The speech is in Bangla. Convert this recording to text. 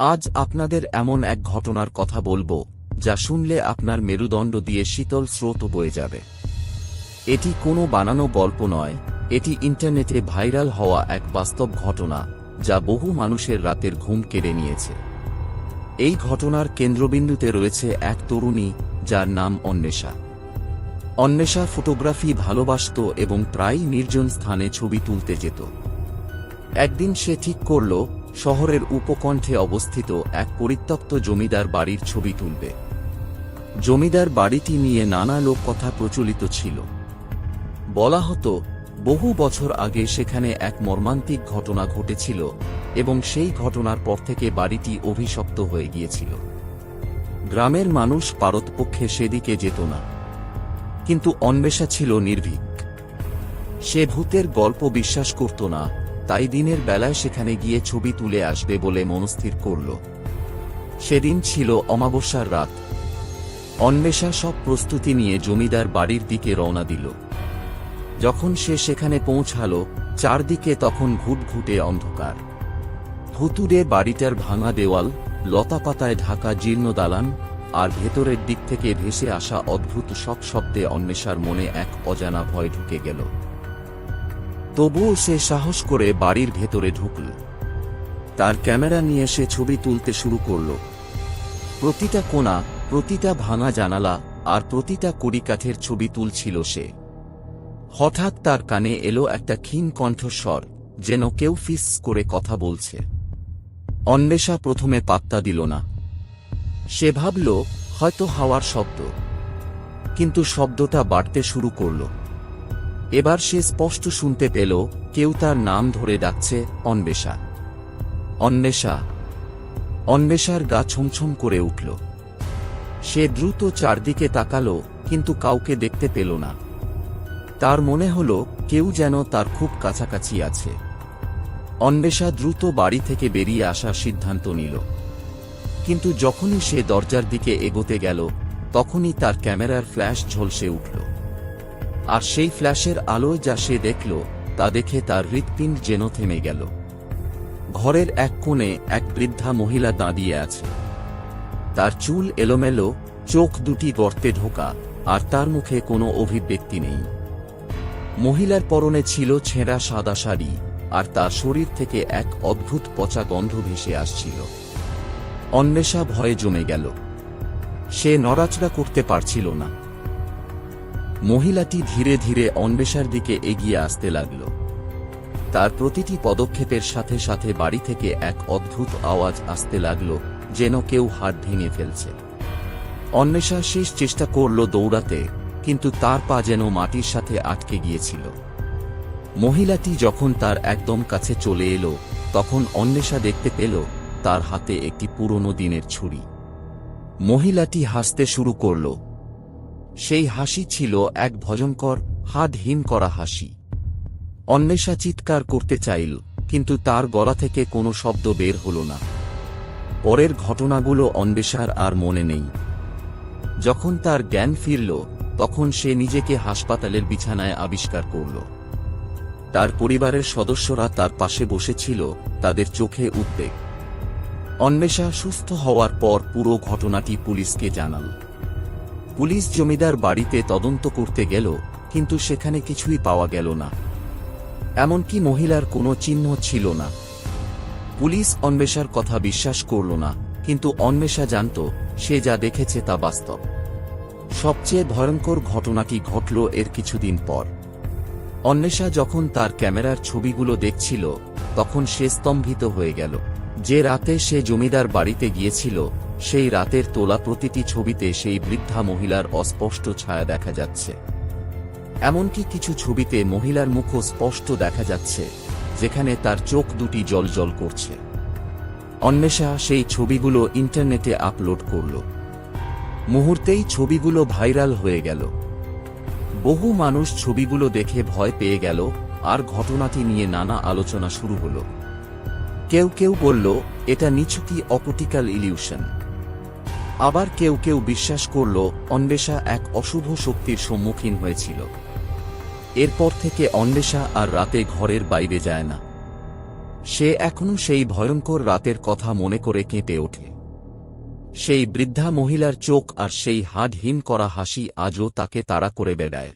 আজ আপনাদের এমন এক ঘটনার কথা বলব, যা শুনলে আপনার মেরুদণ্ড দিয়ে শীতল স্রোত বয়ে যাবে। এটি কোনো বানানো গল্প নয়, এটি ইন্টারনেটে ভাইরাল হওয়া এক বাস্তব ঘটনা, যা বহু মানুষের রাতের ঘুম কেড়ে নিয়েছে। এই ঘটনার কেন্দ্রবিন্দুতে রয়েছে এক তরুণী, যার নাম অন্বেষা। অন্বেষা ফটোগ্রাফি ভালোবাসত এবং প্রায়ই নির্জন স্থানে ছবি তুলতে যেত। একদিন সে ঠিক করল শহরের উপকণ্ঠে অবস্থিত এক পরিত্যক্ত জমিদার বাড়ির ছবি তুলবে। জমিদার বাড়িটি নিয়ে নানা লোককথা প্রচলিত ছিল। বলা হতো, বহু বছর আগে সেখানে এক মর্মান্তিক ঘটনা ঘটেছিল এবং সেই ঘটনার পর থেকে বাড়িটি অভিশপ্ত হয়ে গিয়েছিল। গ্রামের মানুষ পারতপক্ষে সেদিকে যেত না। কিন্তু অন্বেষা ছিল নির্ভীক। সে ভূতের গল্প বিশ্বাস করত না তাই দিনের বেলায় সেখানে গিয়ে ছবি তুলে আসবে বলে মনস্থির করল। সেদিন ছিল অমাবস্যার রাত। অন্বেষা সব প্রস্তুতি নিয়ে জমিদার বাড়ির দিকে রওনা দিল। যখন সে সেখানে পৌঁছাল, চারদিকে তখন ঘুটঘুটে অন্ধকার। ভুতুরে বাড়িটার ভাঙা দেওয়াল লতাপাতায় ঢাকা জীর্ণ দালান আর ভেতরের দিক থেকে ভেসে আসা অদ্ভুত সব শব্দে অন্বেষার মনে এক অজানা ভয় ঢুকে গেল। তবুও সে সাহস করে বাড়ির ভেতরে ঢুকল। তার ক্যামেরা নিয়ে সে ছবি তুলতে শুরু করল। প্রতিটা কোণা, প্রতিটা ভাঙা জানালা আর প্রতিটা কড়িকাঠের ছবি তুলছিল সে। হঠাৎ তার কানে এলো একটা ক্ষীণ কণ্ঠস্বর, যেন কেউ ফিস করে কথা বলছে। অন্বেষা প্রথমে পাত্তা দিল না। সে ভাবল, হয়তো হাওয়ার শব্দ। কিন্তু শব্দটা বাড়তে শুরু করল। এবার সে স্পষ্ট শুনতে পেল, কেউ তার নাম ধরে ডাকছে, অন্বেষা। অন্বেষা। অন্বেষার গা ছমছম করে উঠল। সে দ্রুত চারদিকে তাকালো, কিন্তু কাউকে দেখতে পেল না। তার মনে হল, কেউ যেন তার খুব কাছাকাছি আছে। অন্বেষা দ্রুত বাড়ি থেকে বেরিয়ে আসার সিদ্ধান্ত নিল। কিন্তু যখনই সে দরজার দিকে এগোতে গেল, তখনই তার ক্যামেরার ফ্ল্যাশ ঝলসে উঠল। আর সেই ফ্ল্যাশের আলোয় যা সে দেখল, তা দেখে তার হৃৎপিণ্ড যেন থেমে গেল। ঘরের এক কোণে এক বৃদ্ধা মহিলা দাঁড়িয়ে আছে। তার চুল এলোমেলো, চোখ দুটি গর্তে ঢোকা, আর তার মুখে কোনো অভিব্যক্তি নেই। মহিলার পরনে ছিল ছেঁড়া সাদা শাড়ি, আর তার শরীর থেকে এক অদ্ভুত পচা গন্ধ ভেসে আসছিল। অন্বেষা ভয়ে জমে গেল। সে নড়াচড়া করতে পারছিল না। মহিলাটি ধীরে ধীরে অন্বেষার দিকে এগিয়ে আসতে লাগল। তার প্রতিটি পদক্ষেপের সাথে সাথে বাড়ি থেকে এক অদ্ভুত আওয়াজ আসতে লাগল, যেন কেউ হাত ভেঙে ফেলছে। অন্বেষা শেষ চেষ্টা করল দৌড়াতে, কিন্তু তার পা যেন মাটির সাথে আটকে গিয়েছিল। মহিলাটি যখন তার একদম কাছে চলে এলো, তখন অন্বেষা দেখতে পেল তার হাতে একটি পুরনো দিনের ছুরি। মহিলাটি হাসতে শুরু করল সেই হাসি ছিল এক ভয়ঙ্কর, হাতহীন করা হাসি। অন্বেষা চিৎকার করতে চাইল, কিন্তু তার গলা থেকে কোনো শব্দ বের হল না। পরের ঘটনাগুলো অন্বেষার আর মনে নেই। যখন তার জ্ঞান ফিরল, তখন সে নিজেকে হাসপাতালের বিছানায় আবিষ্কার করল। তার পরিবারের সদস্যরা তার পাশে বসেছিল, তাদের চোখে উদ্বেগ। অন্বেষা সুস্থ হওয়ার পর পুরো ঘটনাটি পুলিশকে জানাল। পুলিশ জমিদার বাড়িতে তদন্ত করতে গেল, কিন্তু সেখানে কিছুই পাওয়া গেল না। এমনকি মহিলার কোনো চিহ্ন ছিল না। পুলিশ অন্বেষার কথা বিশ্বাস করল না, কিন্তু অন্বেষা জানত, সে যা দেখেছে তা বাস্তব। সবচেয়ে ভয়ঙ্কর ঘটনাটি ঘটল এর কিছুদিন পর। অন্বেষা যখন তার ক্যামেরার ছবিগুলো দেখছিল, তখন সে স্তম্ভিত হয়ে গেল। যে রাতে সে জমিদার বাড়িতে গিয়েছিল, সেই রাতের তোলা প্রতিটি ছবিতে সেই বৃদ্ধা মহিলার অস্পষ্ট ছায়া দেখা যাচ্ছে। এমনকি কিছু ছবিতে মহিলার মুখও স্পষ্ট দেখা যাচ্ছে, যেখানে তার চোখ দুটি জল জল করছে। অন্বেষা সেই ছবিগুলো ইন্টারনেটে আপলোড করল। মুহূর্তেই ছবিগুলো ভাইরাল হয়ে গেল। বহু মানুষ ছবিগুলো দেখে ভয় পেয়ে গেল, আর ঘটনাটি নিয়ে নানা আলোচনা শুরু হল। কেউ কেউ বলল, এটা নিছুকি অপটিক্যাল ইলিউশন। আবার কেউ কেউ বিশ্বাস করল, অন্বেষা এক অশুভ শক্তির সম্মুখীন হয়েছিল। এরপর থেকে অন্বেষা আর রাতে ঘরের বাইরে যায় না। সে এখনও সেই ভয়ঙ্কর রাতের কথা মনে করে কেঁপে ওঠে। সেই বৃদ্ধা মহিলার চোখ আর সেই হাড়হীন করা হাসি আজও তাকে তাড়া করে বেড়ায়।